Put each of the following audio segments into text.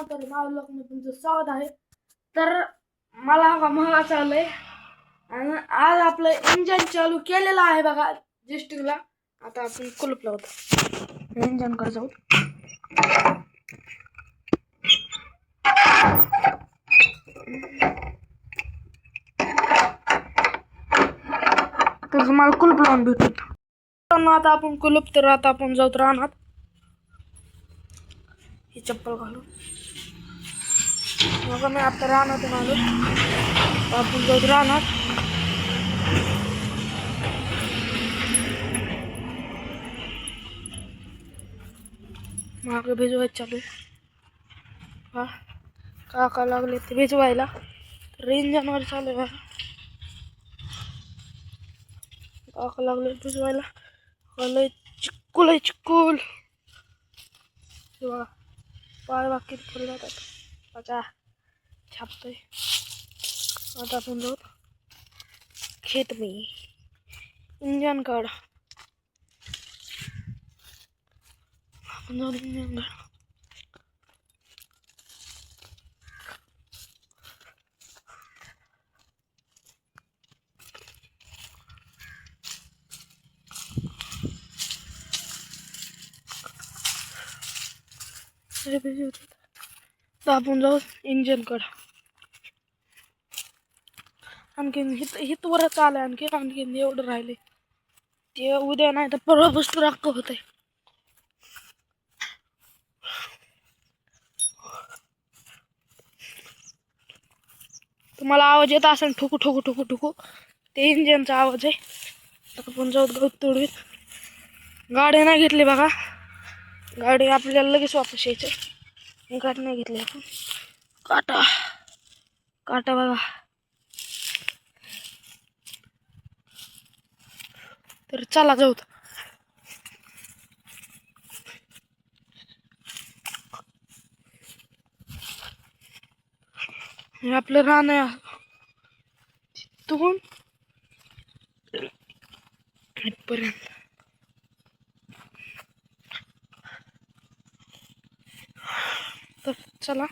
तर माझ्या लोकांना तुमचं स्वागत आहे. तर मला हा महागा चाललंय. आणि आज आपलं इंजन चालू केलेलं आहे बघा जेस्टिंगला आता आपण कुलूप लावतो. इंजन कर जाऊ. तर तुम्हाला कुलप लावून भेटू आता आपण कुलूप तर आता आपण जाऊ राहणार ही चप्पल घालून मग मी आता राहणार तुम्हाला तर आपण जाऊ राहणार. मागे भिजवायचं चालू हा का का लागले ते भिजवायला. तर इंजनवर चालू आहे काका लागले भिजवायला. कलय चिक्कूल आहे चिक्कूल हे पाय बाकी फुल जातात आता छापतोय आता आपण जाऊ खेत मी इंजन काढ आपण जाऊ इंजन काढ लय busy होते. तर आपण जाऊ इंजन कड आणखीन हित हितवरच आलं आणखीन आणखीन एवढं राहिले ते उद्या नाही तर परवा बसतो राख होत आहे तुम्हाला आवाज येत असेल ठुकू ठुकू ठुकू ठुकू ते इंजनचा आवाज आहे तर आपण जाऊ गवत तोडवीत गाडी नाही घेतली बघा गाडी आपल्याला लगेच वापस यायचं गाठ नाही घेतली आपण. काटा. काटा बघा. तर चला जाऊ आपलं रान आहे. तिथून इथपर्यंत तर चला.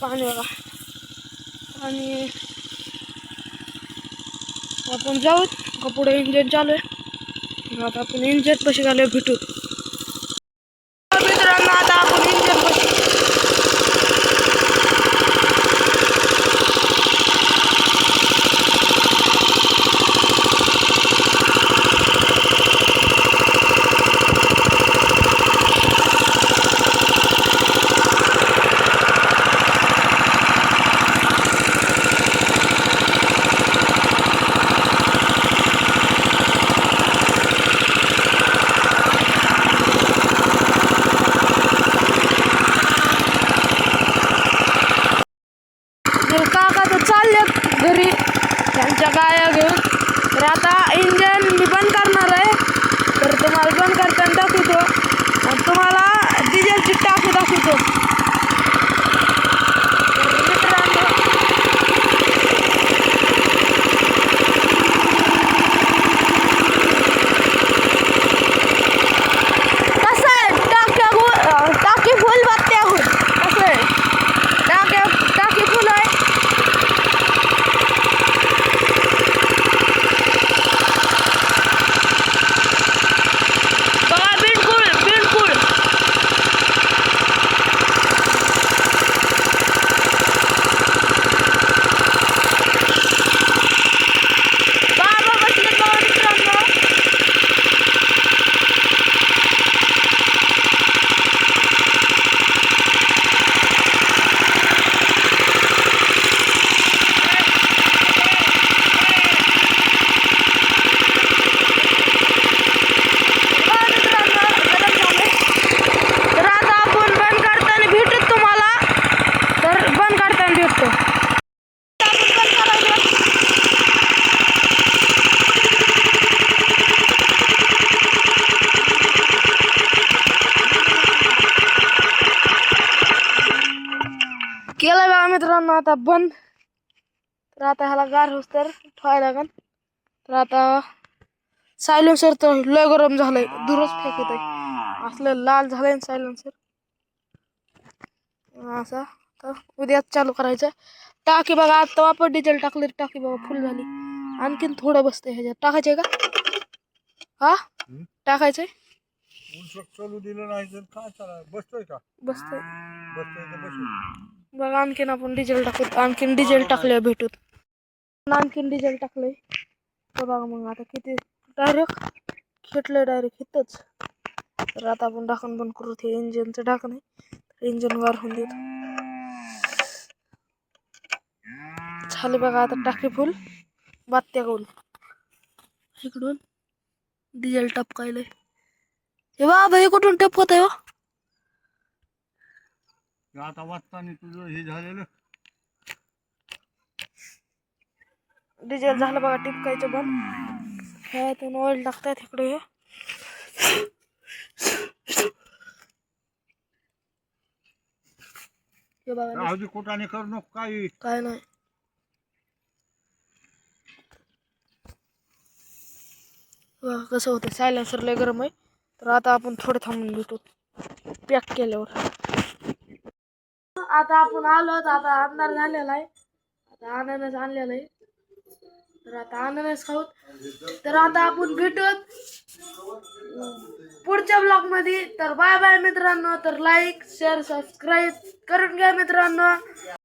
पाणी बघा. आणि आपण जाऊ. का पुढे इंजिन चालू आहे. आता आपण इंजन कशी घालूया भेटू मित्रांनो आता आपण इंजन कशी तर काका तर चालले घरी. त्यांच्या गाया घेऊन. तर आता इंजन मी बंद करणार आहे. तर तुम्हाला बंद करताना दाखवतो. तुम्हाला डिझेलची टाकी दाखवतो तर मित्रांनो कसं आहे टाक्या फुल टाकी फुल बात्या होईल कसं आहे टाक्या टाकी फुल आहे बघा बिलकुल बिलकुल मित्रांनो आता बंद. तर आता ह्याला गार होस तर ठेवायला लागन. तर आता सायलेन्सर तर लय गरम झालंय. दूरच फेकत आहे असलं लाल झालंय सायलेन्सर असा. तर उद्याच चालू करायचं. टाकी बघा आता वापर डिझेल टाकले टाकी बघा फुल झाली. आणखीन थोडं बसतंय ह्याच्यात. टाकायचंय का? हा? टाकायचंय? चालू दिलं नाही तर काय बसतोय का? बसतंय. बसतोय तर बसू बघा आणखीन आपण डिझेल टाकू आणखीन डिझेल टाकले भेटूत आणखीन डिझेल टाकलंय. तर बघा मग आता किती डायरेक्ट खेटलंय डायरेक्ट इथंच तर आता आपण ढाकण बंद करू ते इंजिनचं ढाकण आहे. इंजिन वर होऊन देत झाले बघा आता टाकी फुल बात्या गोल. इकडून डिझेल टपकायलंय. हे बाबा हे कुठून टपकत आहे? हे? आता वाचताना तुझं हे झालेलं. डिझेल झालं बघा टिपकायचं बंद. ह्यातून ऑइल टाकतात इकडे. हे दे कोटाने करू नको काही. काय नाही. कसं होतं सायलेन्सर लय गरम आहे. तर आता आपण थोडं थांबून भेटू पॅक केल्यावर. आता आपण आलो आता अंधार झालेला आहे. आता अननस आणलेला आहे. तर आता अननस खाऊ तर आता आपण भेटूत पुढच्या ब्लॉगमध्ये. तर बाय बाय मित्रांनो. तर लाईक शेअर सबस्क्राईब करून घ्या मित्रांनो.